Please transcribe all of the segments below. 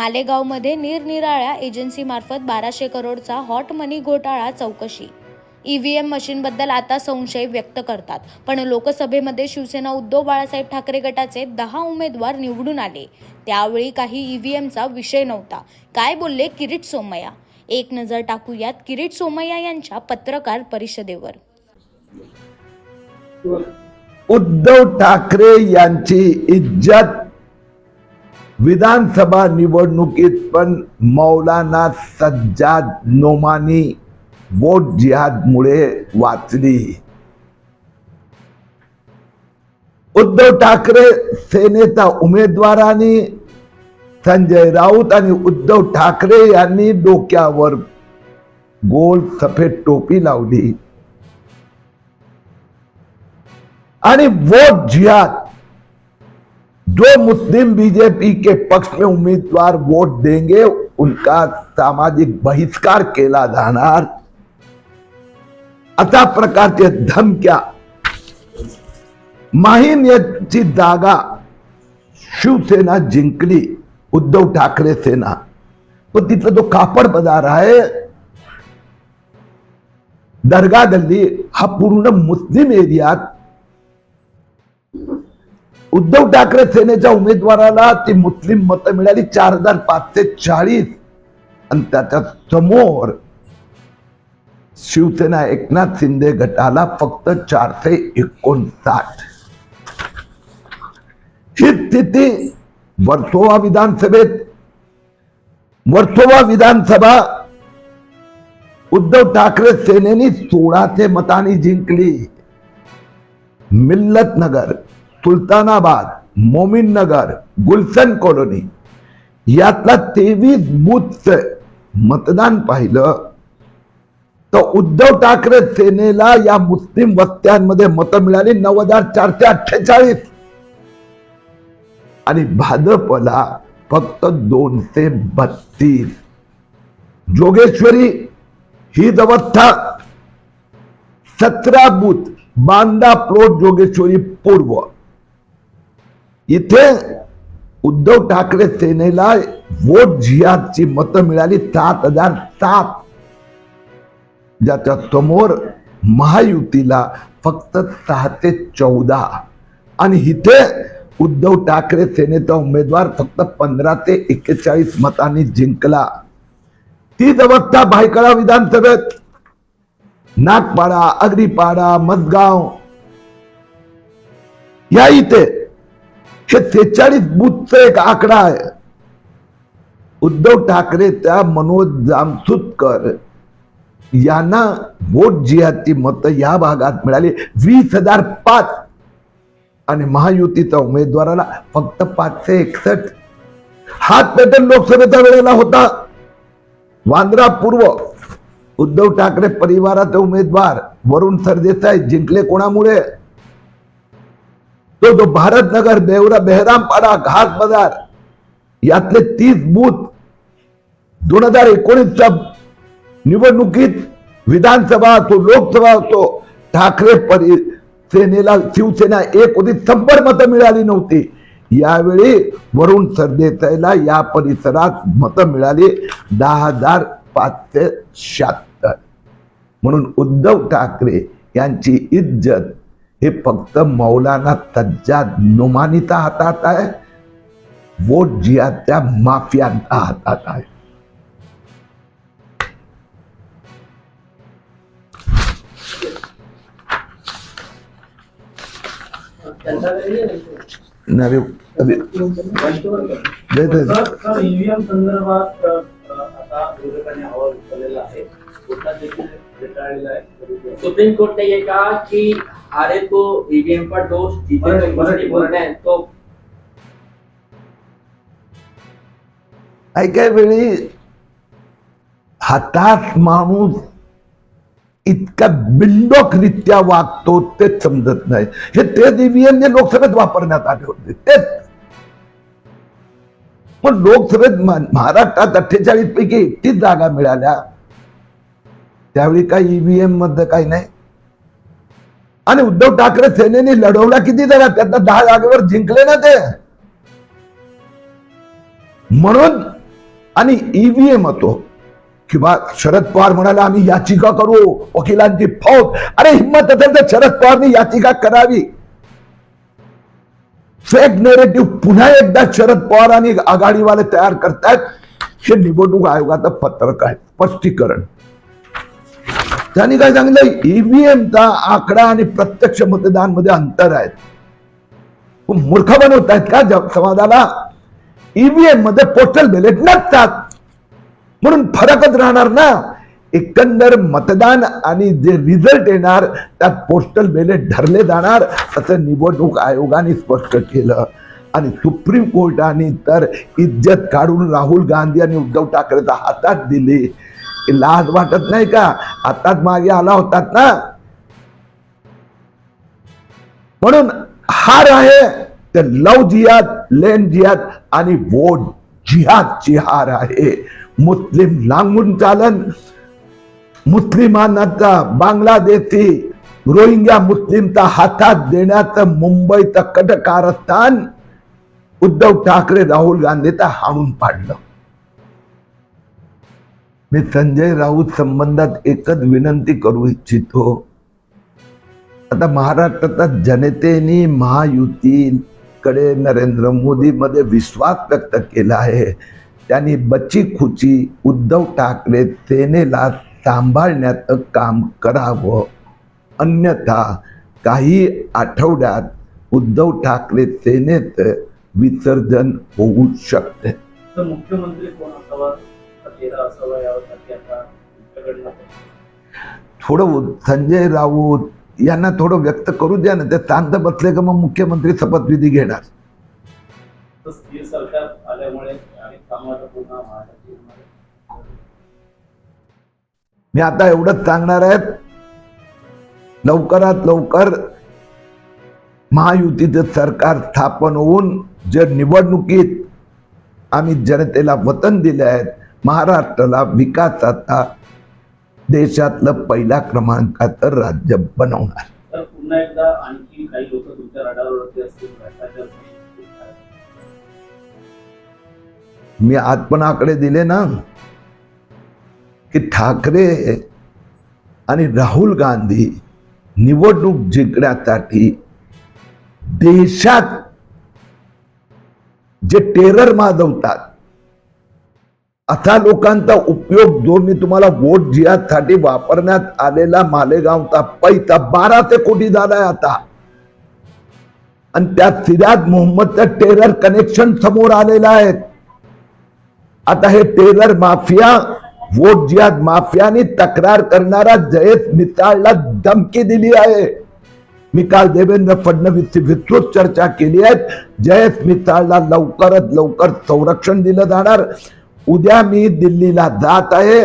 मालेगावमध्ये निरनिराळ्या एजन्सीमार्फत बाराशे करोडचा हॉट मनी घोटाळा चौकशी. ईव्हीएम मशीनबद्दल आता संशय व्यक्त करतात. पण लोकसभेमध्ये शिवसेना उद्धव बाळासाहेब ठाकरे गटाचे दहा उमेदवार निवडून आले. त्यावेळी काही ईव्हीएमचा विषय नव्हता. काय बोलले किरीट सोमय्या? एक नजर टाकूयात किरीट सोमय्या यांच्या पत्रकार परिषदेवर. उद्धव ठाकरे यांची इज्जत विधानसभा निवडणुकीत पण मौलाना सज्जाद नोमानी वोट जिहादमुळे वाचली. उद्धव ठाकरे सेनेचा उमेदवारांनी संजय राऊत आणि उद्धव ठाकरे यांनी डोक्यावर गोल सफेद टोपी लावली. आणि वोट जिहाद जो मुस्लिम बीजेपी के पक्ष में उम्मीदवार वोट देंगे, उनका सामाजिक बहिष्कार, केला जाणार अशा प्रकारचे धमक्या माहीम याची जागा शिवसेना जिंकली, उद्धव ठाकरे सेना। पण तिथला जो कापड बाज़ार आहे दर्गा गल्ली हा पूर्ण मुस्लिम एरियात उद्धव ठाकरे सेनेच्या उमेदवाराला ती मुस्लिम मतं मिळाली चार हजार पाचशे चाळीस. आणि त्याच्यासमोर शिवसेना एकनाथ शिंदे गटाला फक्त चारशे एकोणसाठ. ही स्थिती वर्सोवा विधानसभेत वर्सोवा विधानसभा उद्धव ठाकरे सेनेनी सोळाशे मतांनी जिंकली. मिल्लत नगर. सुलतानाबाद मोमीन नगर गुलशन कॉलनी. यातला तेवीस बूथचं मतदान पाहिलं. तर उद्धव ठाकरे सेनेला या मुस्लिम वस्त्यांमध्ये मतं मिळाली नऊ हजार चारशे अठ्ठेचाळीस. आणि भाजपला फक्त दोनशे बत्तीस. जोगेश्वरी ही अवस्था सतरा बूथ बांदा प्लोट जोगेश्वरी पूर्व. इथे उद्धव ठाकरे सेनेला वोट झियाची मतं मिळाली सात हजार सात. ज्याच्या समोर महायुतीला फक्त सहा ते चौदा. आणि इथे उद्धव ठाकरे सेनेचा उमेदवार फक्त पंधरा ते एक्केचाळीस मतांनी जिंकला. तीच अवस्था भायखळा विधानसभेत. नागपाडा अग्रीपाडा मजगाव. या इथे हे सेहेचाळीस बुथचा एक आकडा आहे. उद्धव ठाकरे त्या मनोज जामसुतकर यांना वोट जिहाची मतं या भागात मिळाली. वीस हजार पाच. आणि महायुतीच्या उमेदवाराला फक्त पाचशे एकसष्ट. हाच पॅटर्न लोकसभेच्या वेळेला होता. वांद्रा पूर्व. उद्धव ठाकरे परिवाराचे उमेदवार. वरुण सरदेसाई जिंकले कोणामुळे? तो जो भारतनगर देवरा बेहरामपाडा घाट बाजार यातले तीस बूथ दोन हजार एकोणीसच्या निवडणुकीत विधानसभा असो लोकसभा असो ठाकरे परि सेनेला शिवसेना एक होती शंभर मतं मिळाली नव्हती. यावेळी वरुण सरदेसाईला या परिसरात मतं मिळाली दहा हजार पाचशे शहात्तर. म्हणून उद्धव ठाकरे यांची इज्जत हे फक्त मौलाना सज्जाद नुमानीच्या हातात आहे वोट जिहाच्या माफियांच्या हातात आहे. दे- दे. ईव्हीएम संदर्भात आता विरोधकांनी आवाज़ उचललेला आहे. कोर्टात देखील फेटाळलेला आहे. सुप्रीम कोर्ट ने ये कहा कि हारे तो ईवीएम पर दोष जीते तो मराठी- बोलते हैं तो काही काही वेळी हातात माणूस इतका बिंडोकरित्या वागतो तेच समजत नाही. हे तेच ईव्हीएम जे लोकसभेत वापरण्यात आले होते तेच. पण लोकसभेत महाराष्ट्रात अठ्ठेचाळीस पैकी एकतीस जागा मिळाल्या. त्यावेळी काही ईव्हीएममध्ये काही नाही. आणि उद्धव ठाकरे सेनेने लढवला किती जागा त्यांना दहा जागेवर जिंकले ना ते. म्हणून आणि ईव्हीएम होतो. किंवा शरद पवार म्हणाला आम्ही याचिका करू वकिलांची फौज. अरे हिंमत असेल तर शरद पवारनी याचिका करावी. फेक नेरेटिव्ह पुन्हा एकदा शरद पवार आणि आघाडीवाले तयार करतायत. हे निवडणूक आयोगाचं पत्रक आहे. स्पष्टीकरण. त्यांनी काय सांगितलं? ईव्हीएमचा आकडा आणि प्रत्यक्ष मतदानमध्ये अंतर आहे. मूर्ख बनवत आहेत का समाजाला? ईव्हीएममध्ये पोस्टल बॅलेट नसतात. म्हणून फरकच राहणार ना. एकंदर मतदान आणि जे रिझल्ट येणार त्यात पोस्टल बॅलेट धरले जाणार असं निवडणूक आयोगाने स्पष्ट केलं. आणि सुप्रीम कोर्टाने तर इज्जत काढून राहुल गांधी आणि उद्धव ठाकरेचा हातात दिली. लाज वाटत नाही का? आताच मागे आला होतात ना? म्हणून हार आहे ते लव जिहाद लेन जिहाद आणि वोट जिहादची हार आहे. मुस्लिम लांबून चालन. मुस्लिमांचा बांगलादेशी रोहिंग्या मुस्लिमचा हातात देण्याचं मुंबईचं कटकारस्थान उद्धव ठाकरे राहुल गांधीचा हाणून पाडलं. मी संजय राऊत संबंधात एकच विनंती करू इच्छितो. आता महाराष्ट्राच्या जनतेने महायुतीकडे नरेंद्र मोदीमध्ये विश्वास व्यक्त केला आहे. त्यांनी बची खुची उद्धव ठाकरे सेनेला सांभाळण्याचं काम करावं. अन्यथा काही आठवड्यात उद्धव ठाकरे सेनेचं विसर्जन होऊ शकते. मुख्यमंत्री कोण असावा? चेहरा असावा यासाठी आता थोडं संजय राऊत यांना थोडं व्यक्त करू द्या ना ते शांत बसले का मग मुख्यमंत्री शपथविधी घेणार? मी आता एवढंच सांगणार आहे लवकरात लवकर महायुतीचं सरकार स्थापन होऊन जे निवडणुकीत आम्ही जनतेला वतन दिले आहेत महाराष्ट्राला विकासाचा देशातलं पहिल्या क्रमांकाचं राज्य बनवणार तर पुन्हा एकदा आणखी काही लोक तुमच्या रडारवरती असतील भ्रष्टाचार संबंधित काय? मी आज पण आकडे दिले ना की ठाकरे आणि राहुल गांधी निवडणूक जिंकण्यासाठी देशात जे टेरर माजवतात असा लोकांचा उपयोग जो मी तुम्हाला वोट जिहादसाठी वापरण्यात आलेला मालेगावचा पैसा बारा ते कोटी झालाय आता. आणि त्यात सिराज मोहम्मदचं टेरर कनेक्शन समोर आलेलं आहे. आता हे टेरर माफिया वोट जिहाद माफियाने तक्रार करणारा जयेश मिसाळला धमकी दिली आहे. मी काल देवेंद्र फडणवीसची विस्तृत चर्चा केली आहे. जयेश मिसाळला लवकरात लवकर संरक्षण दिलं जाणार. उद्या मी दिल्लीला जात आहे.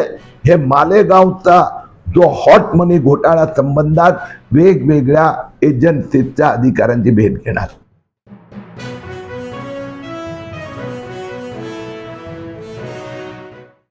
हे मालेगावचा जो हॉट मनी घोटाळा संबंधात वेगवेगळ्या एजन्सीच्या अधिकाऱ्यांची भेट घेणार.